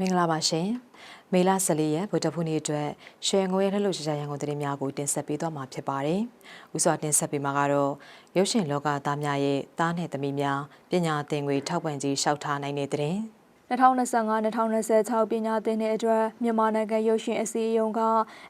မင်္ဂလာပါရှင်မေလ14ရက်ဗုဒ္ဓဖူးနေ့အတွက်ရွှေငွေလှလှရှားရှားရန်ကုန်သတင်းများကိုတင်ဆက်ပေးသွားမှာဖြစ်ပါတယ်။ဥစွာတင်ဆက်ပေးမှာကတော့ရုပ်ရှင်လောကသားများရဲ့သားနဲ့သမီးများပညာသင်ငွေထောက်ပံ့ကြေးလျှောက်ထားနိုင်တဲ့သတင်း။ 2025-2026ပညာသင်တဲ့အတွက်မြန်မာနိုင်ငံရုပ်ရှင်အစည်းအရုံးက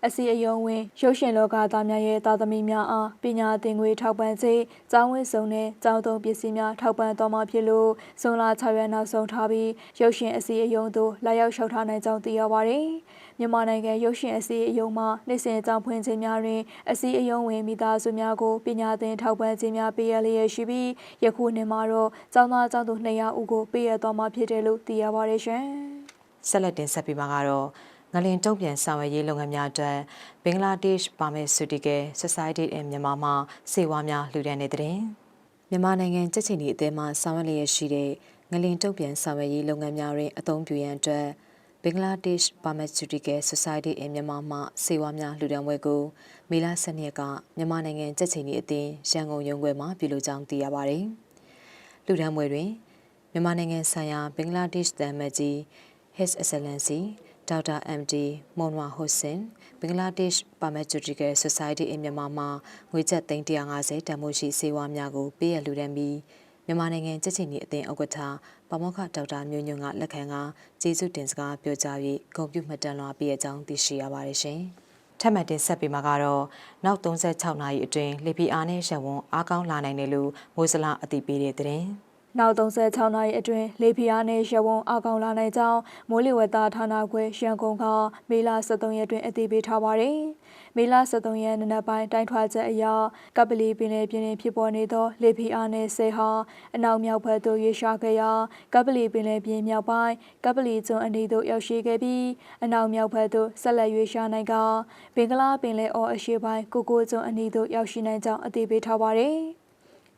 အစည်းအရုံးဝင်ရုပ်ရှင်လောကသားများရဲ့သားသမီးများအားပညာသင်ငွေထောက်ပံ့စေကျောင်းဝင်းစုံနဲ့ကျောင်းသုံးပစ္စည်းများထောက်ပံ့သွားမှာဖြစ်လို့ဇွန်လ6ရက်နောက်ဆုံးထားပြီးရုပ်ရှင်အစည်းအရုံးသို့လာရောက်လျှောက်ထားနိုင်ကြောင်းသိရပါတယ်။မြန်မာနိုင်ငံရုပ်ရှင်အစည်းအရုံးမှနေ့စဉ်ကျောင်းဖွင့်ခြင်းများတွင်အစည်းအရုံးဝင်မိသားစုများကိုပညာသင်ထောက်ပံ့ခြင်းများပေးရလျက်ရှိပြီးယခုနှစ်မှာတော့ကျောင်းသားကျောင်းသူ200ဦးကိုပေးရသွားမှာဖြစ်တယ်လို့သိရပါတယ်ရှင်။ဆက်လက်တင်ဆက်ပေးမှာကတော့ငလင်တုံ့ပြန်ဆောင်ရွက်ရေးလုပ်ငန်းများအတွက်ဘင်္ဂလားဒေ့ရှ် Pharmaceutical Society in မြန်မာမှာစေဝါများလှူဒါန်းတဲ့တဲ့မြန်မာနိုင်ငံကြက်ချင်ဒီအသင်းမှဆောင်ရွက်လျက်ရှိတဲ့ငလင်တုံ့ပြန်ဆောင်ရွက်ရေးလုပ်ငန်းများတွင်အသုံးပြုရန်အတွက်ဘင်္ဂလားဒေ့ရှ် Pharmaceutical Society in မြန်မာမှစေဝါများလှူဒါန်းပွဲကိုမေလ12ရက်ကမြန်မာနိုင်ငံကြက်ချင်ဒီအသင်းရန်ကုန်ရုံးခွဲမှာပြုလုပ်ကြောင်းသိရပါတယ်။လှူဒါန်းပွဲတွင် မြန်မာနိုင်ငံဆိုင်ရာဘင်္ဂလားဒေ့ရှ်တန်မတ်ကြီး His Excellency ဒေါက်တာ MD မွန်ဝါဟိုဆင်ဘင်္ဂလားဒေ့ရှ် Pharmaceutical Society in မြန်မာမှာငွေကျပ်350တန်ဖိုးရှိဆေးဝါးများကိုပေးရလှူဒန်းပြီးမြန်မာနိုင်ငံကြက်ချင်နီအသင်းဥက္ကဋ္ဌပမောက္ခဒေါက်တာမျိုးညွန့်ကလက်ခံကကျေးဇူးတင်စကားပြောကြား၍ဂုဏ်ပြုမှတ်တမ်းလွှာပေးအကြောင်းသိရှိရပါတယ်ရှင်။ထပ်မံတင်ဆက်ပေးမှာကတော့နောက်36နာရီအတွင်းလေပီအားနဲ့ရှက်ဝွန်အားကောင်းလာနိုင်တယ်လို့မိုးစလာအသိပေးတဲ့တဲ့ နောက်36နာရီအတွင်းလေဖီအားနဲ့ရဝုံအကောင်လာနိုင်ကြောင်းမိုးလေဝသဌာနခွဲရန်ကုန်ကမေလ23ရက်တွင်အသိပေးထားပါတယ်။မေလ23ရက်နေ့နက်ပိုင်းတိုင်းထွာချက်အရကပလီပင်လယ်ပြင်တွင်ဖြစ်ပေါ်နေသောလေဖီအားနဲ့ဆေဟာအနောက်မြောက်ဘက်သို့ရွေ့ရှာခဲ့ရာကပလီပင်လယ်ပြင်မြောက်ပိုင်းကပလီကျွန်းအနီးသို့ရောက်ရှိခဲ့ပြီးအနောက်မြောက်ဘက်သို့ဆက်လက်ရွေ့ရှာနိုင်ကဘင်္ဂလားပင်လယ်အော်အရှေ့ပိုင်းကိုကိုကျွန်းအနီးသို့ရောက်ရှိနိုင်ကြောင်းအသိပေးထားပါတယ်။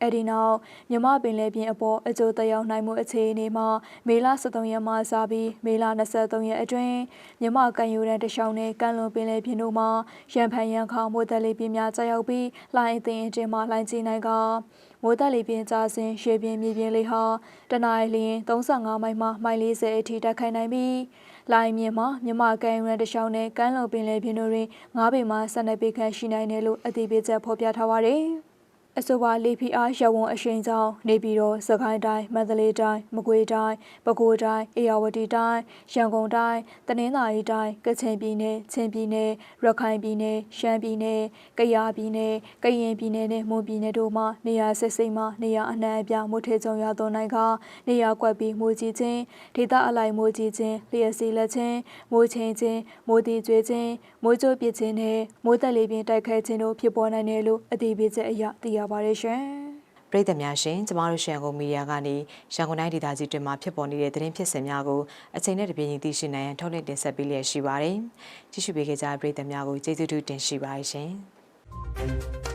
အဲ့ဒီနောက်မြမပင်လယ်ပြင်အပေါ်အကျိုးသက်ရောက်နိုင်မှုအခြေအနေမှာမေလ23ရက်မှစပြီးမေလ23ရက်အတွင်းမြမကန်ယူရန်တရှောင်းနဲ့ကန်လွန်ပင်လယ်ပြင်တို့မှာရန်ဖန်ရန်ခါမိုးတက်လေပြင်းများကြာရောက်ပြီးလိုင်းအသိအင်းတင်မှလိုင်းကြီးနိုင်ကမိုးတက်လေပြင်းကြာစဉ်ရွှေပြင်းမြေပြင်းလေးဟာတနအီလရင်35မိုင်မှမိုင်40အထိတက်ခိုင်နိုင်ပြီးလိုင်းမြင့်မှာမြမကန်ယူရန်တရှောင်းနဲ့ကန်လွန်ပင်လယ်ပြင်တို့တွင်9ပေမှ12ပေခန့်ရှိနိုင်တယ်လို့အသိပေးချက်ဖော်ပြထားပါတယ်။ အဆိုပါလေဖီအားရဝွန်အရှိန်ကြောင့်နေပြည်တော်စကိုင်းတိုင်းမန္တလေးတိုင်းမကွေးတိုင်းပဲခူးတိုင်းအေရဝတီတိုင်းရန်ကုန်တိုင်းတနင်္သာရီတိုင်းကချင်ပြည်နယ်ချင်းပြည်နယ်ရခိုင်ပြည်နယ်ရှမ်းပြည်နယ်ကယားပြည်နယ်ကရင်ပြည်နယ်နဲ့မွန်ပြည်နယ်တို့မှာနေရာစစ်စိမ့်မှနေရာအနှံ့အပြားမိုးထေကြုံရသောနိုင်ကနေရာကွက်ပြီးမိုးကြီးခြင်းဒေသအလိုက်မိုးကြီးခြင်းလျှက်စီလက်ခြင်းမိုးချင်းခြင်းမိုးတီကျွေးခြင်းမိုးကြိုးပစ်ခြင်းနဲ့မိုးတက်လေပြင်းတိုက်ခဲခြင်းတို့ဖြစ်ပေါ်နိုင်တယ်လို့အတည်ပြုချက်အရသိရပါတယ်ရှင်။ပရိသတ်များရှင်ကျမတို့ရှန်ကုန်မီဒီယာကနေရန်ကုန်တိုင်းဒေသကြီးတွင်မှဖြစ်ပေါ်နေတဲ့သတင်းဖြစ်စဉ်များကိုအချိန်နဲ့တပြေးညီသိရှိနိုင်ရန်ထုတ်လွှင့်တင်ဆက်ပေးလျက်ရှိပါတယ်။ကြည့်ရှုပေးကြတဲ့ပရိသတ်များကိုကျေးဇူးတင်ရှိပါတယ်ရှင်။